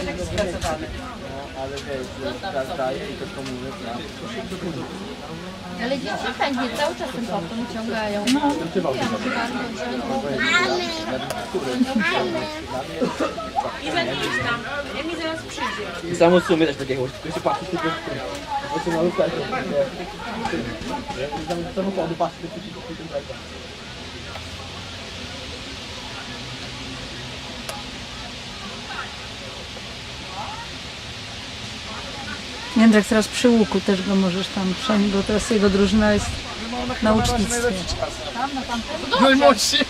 widać jak stresowany. Ale wiesz, daje i to komuny, Ale dzieci chętnie cały czas ten popcorn wyciągają. No. I za nim tam. Ja mi zaraz przyjdzie. I samo w sumie też takiego, tylko się patrzy tylko w tym. Bo się mały tak, z samochodu patrzy tylko w tym Jędrek teraz przy łuku też go możesz tam przenieść, bo teraz jego drużyna jest na ucznictwie. Najmocniej.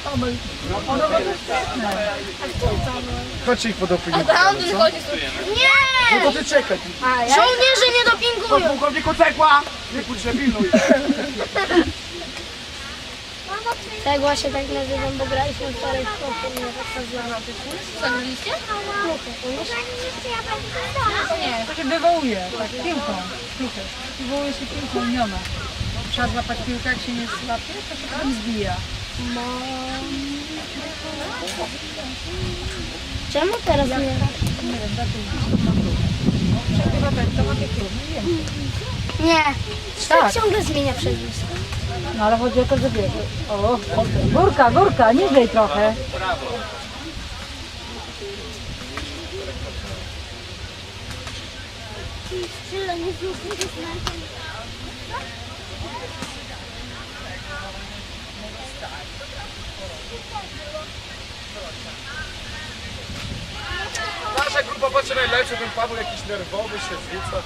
Chodźcie ich podopinguj. Nie! No to ty czekaj. Żołnierze nie dopingują! Pułkowniku cegła! Nie pójdź się pilnuj. Cegła się tak nazywam, bo graliśmy wczoraj w kopu, mnie tak nazwano. Zagraliście? Nie, to się wywołuje, tak, piłką, piłkę. Wywołuje się piłką imiona. Trzeba złapać piłkę, jak się nie złapie, to się potem zbija. Czemu teraz nie? Nie wiem, za to Chyba ma takie trudne, nie Nie. Tak. Ciągle zmienia przezwisko. No ale chodzi o to, że wiesz. O, górka, górka, niżej trochę. Nasza grupa patrzy najlepsza, ten Paweł jakiś nerwowy się zrzuca.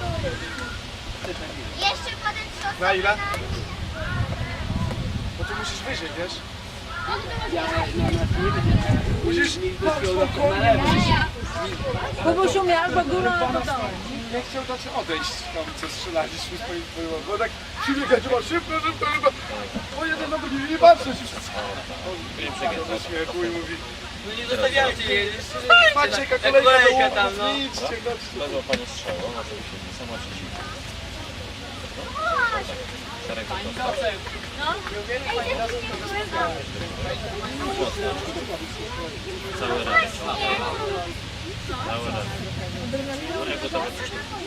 Jeszcze potem co? Na ile? Bo tu musisz wyżej, wiesz? Musisz spokojnie, musisz... Kubuś umie albo górą, albo dołem. Nie chciał dać odejść tam, co strzelaliśmy swoim było, bo tak silnie gadziła szybko, szybko, szybko. Bo jeden na drugi nie patrzeć już. On ze śmiechu i mówi, No nie zostawiajcie jej, patrzcie jaka kolejka do tam, łupów, no. idźcie, chodźcie. Wezwał Pani strzałą, oczywiście nie sama przeciwko. Szereg Cały Sauerland. Sauerland.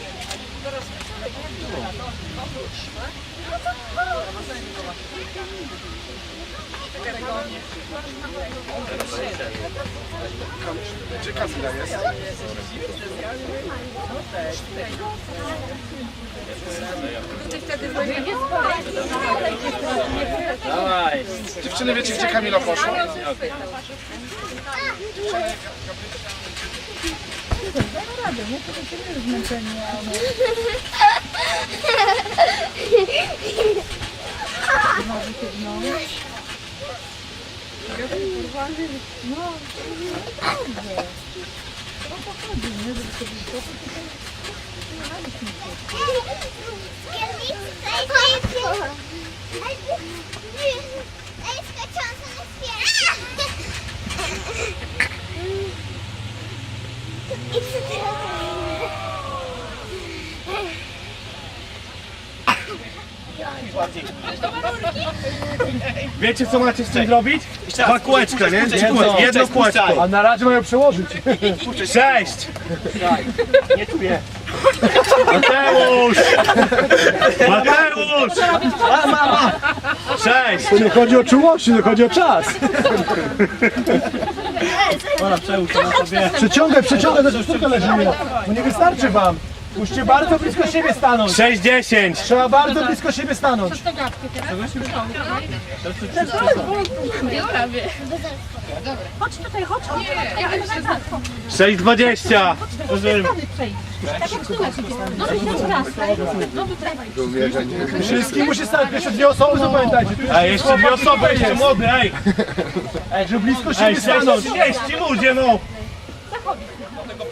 Gdzie Kamila jest? Dawaj. Dziewczyny, wiecie gdzie Kamila poszła? It's a terrible. Wiecie co macie z tym zrobić? Dwa kółeczka, nie? Jedno, jedno kółeczko. A na razie mają przełożyć. Sześć! Nie czuję. Mateusz! Mateusz! Sześć! To nie chodzi o czułości, to chodzi o czas. Przeciągaj, przeciągaj, to sztuka leży. Bo nie wystarczy wam. Musicie bardzo blisko siebie stanąć. Sześć, dziesięć! Trzeba bardzo blisko siebie stanąć. Chodź tutaj, chodź, chodź. Ja, ja, ja, Sześć, dwadzieścia! Wszystkim musi stać, jeszcze dwie osoby, zapamiętajcie. Ej, jeszcze dwie osoby, jeszcze młody, ej! Ej, żeby blisko siebie sześć, stanąć. trzydzieści, ludzie, no!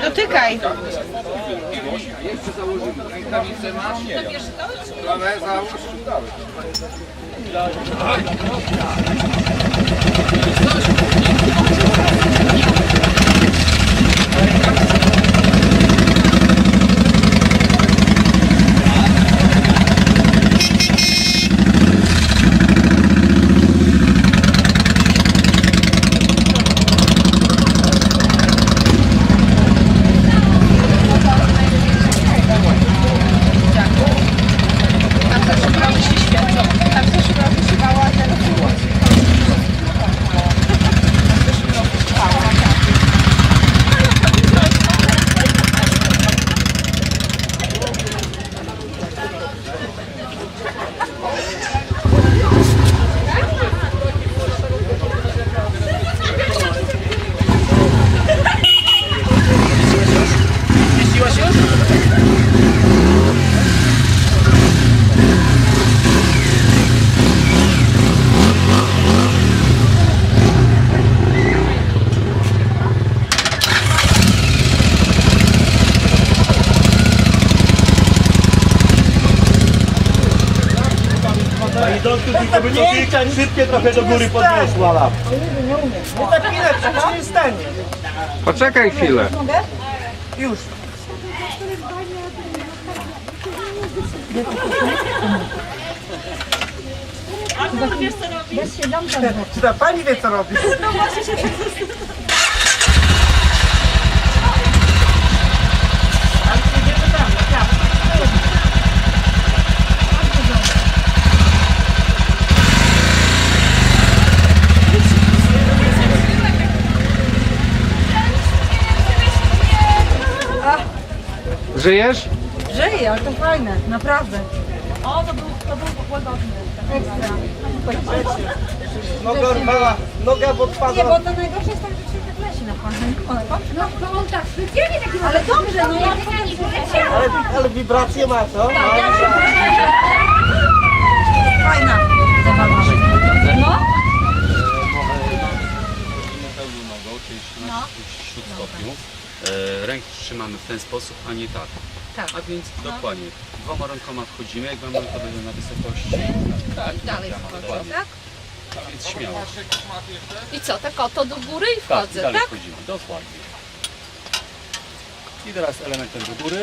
dotykaj. Jeszcze założymy. Rękawice masz? Prawe załóż. Tam to szybkie trochę do góry podniosła. Nie zapinać, przecież nie stanie. Poczekaj chwilę. Już. Czy ta pani wie co robi? Żyjesz? Żyje, ale to fajne, naprawdę. O, to był, to był łagodny. Ekstra. Noga odpala, noga Nie, odpada. bo to najgorsze jest tak, że się tak leci na pana. No to on tak specjalnie taki Ale dobrze, no ja Ale, ale wibracje ma, co? Fajna ten sposób, a nie tak. Tak. A więc dokładnie. Dwoma rękoma wchodzimy, jak mamy to będzie na wysokości. Tak, I dalej tak, wchodzę, dokładnie. tak? A więc śmiało. I co, tak oto do góry i Tak, i wchodzę, dalej tak? wchodzimy, dokładnie. I teraz elementem do góry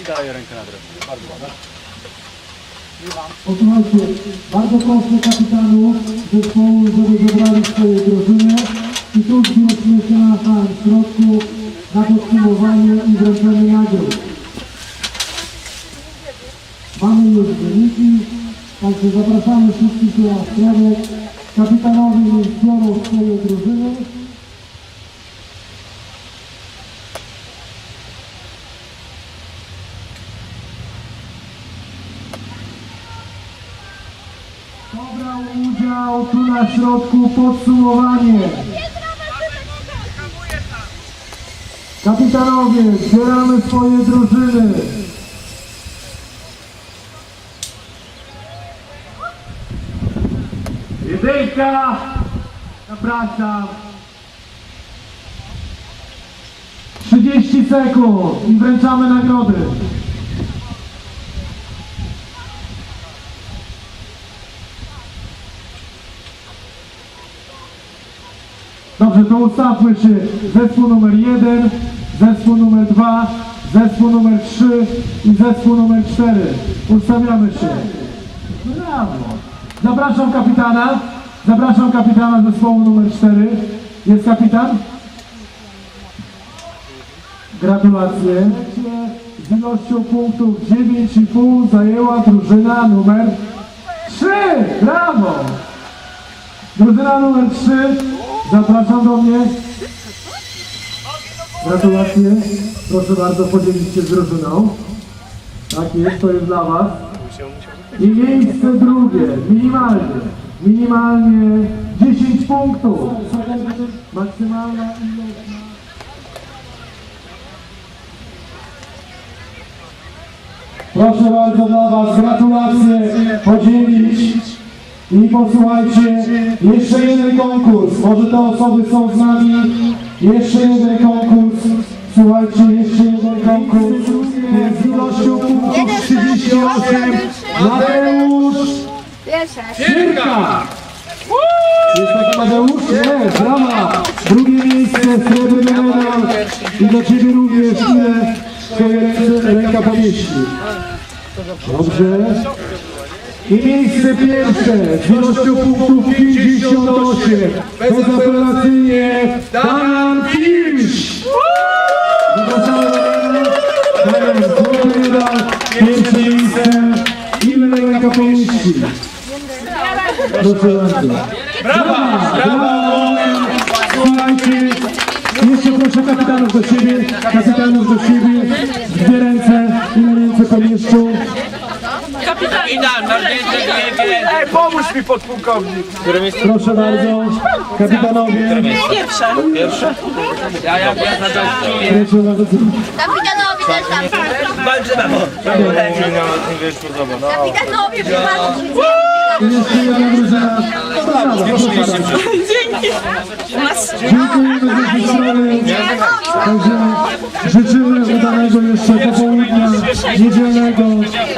i dalej rękę na drewnie. Bardzo ładnie. Posłuchajcie, bardzo proszę kapitanów zespołu, żeby zebrali swoje drużyny i tu zbierzmy się na samym środku na podsumowanie i wręczenie nagród. Mamy już wyniki, także zapraszamy wszystkich na środek. Kapitanowie niech zbiorą swoje drużyny. Pobrał udział tu na środku podsumowanie. Kapitanowie, zbieramy swoje drużyny. Jedynka, zapraszam. 30 sekund i wręczamy nagrody. Dobrze, to ustawmy się. Zespół numer 1, zespół numer 2, zespół numer 3 i zespół numer 4. Ustawiamy się. Brawo. Zapraszam kapitana. Zapraszam kapitana zespołu numer 4. Jest kapitan? Gratulacje. Z ilością punktów 9,5 zajęła drużyna numer 3. Brawo! Drużyna numer 3. Zapraszam do mnie. Gratulacje. Proszę bardzo podzielić się z drużyną. Tak jest, to jest dla Was. I miejsce drugie, minimalnie, minimalnie 10 punktów. Maksymalna ilość. Proszę bardzo dla Was, gratulacje, podzielić. I posłuchajcie, jeszcze jeden konkurs. Może te osoby są z nami Jeszcze jeden konkurs. Słuchajcie, jeszcze jeden konkurs. Z ilością punktów 38. Mateusz Sierka. Jest taki Mateusz? Nie, brawa. Drugie miejsce, srebrny medal. I do Ciebie również ile Twoje ręka pomieści. Dobrze. I miejsce pierwsze z ilością punktów 58. Bezapelacyjnie. Zapraszamy do Damian, złoty medal. Pierwsze miejsce. Proszę bardzo. Brawa! Brawo! Słuchajcie, jeszcze proszę kapitanów do siebie, kapitanów do siebie, dwie ręce, ile ręce pomieszczą. Ej, pomóż mi podpułkownik. Proszę bardzo, kapitanowie. Pierwsze. Ja jak ja za Proszę bardzo. Kapitanowi też tam. Kapitanowi wypadł. I jeszcze jedna drużyna. Bardzo. Dziękujemy za. Także życzymy udanego jeszcze popołudnia niedzielnego.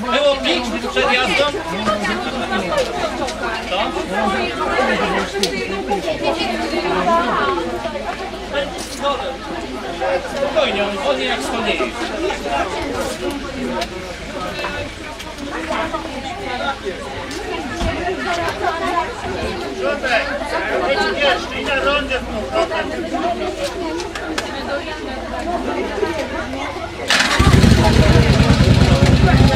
Było pić przed jazdą? Spokojnie, on wolnie jak schodzi. Środek, jeszcze i na rondzie z powrotem. Let's go.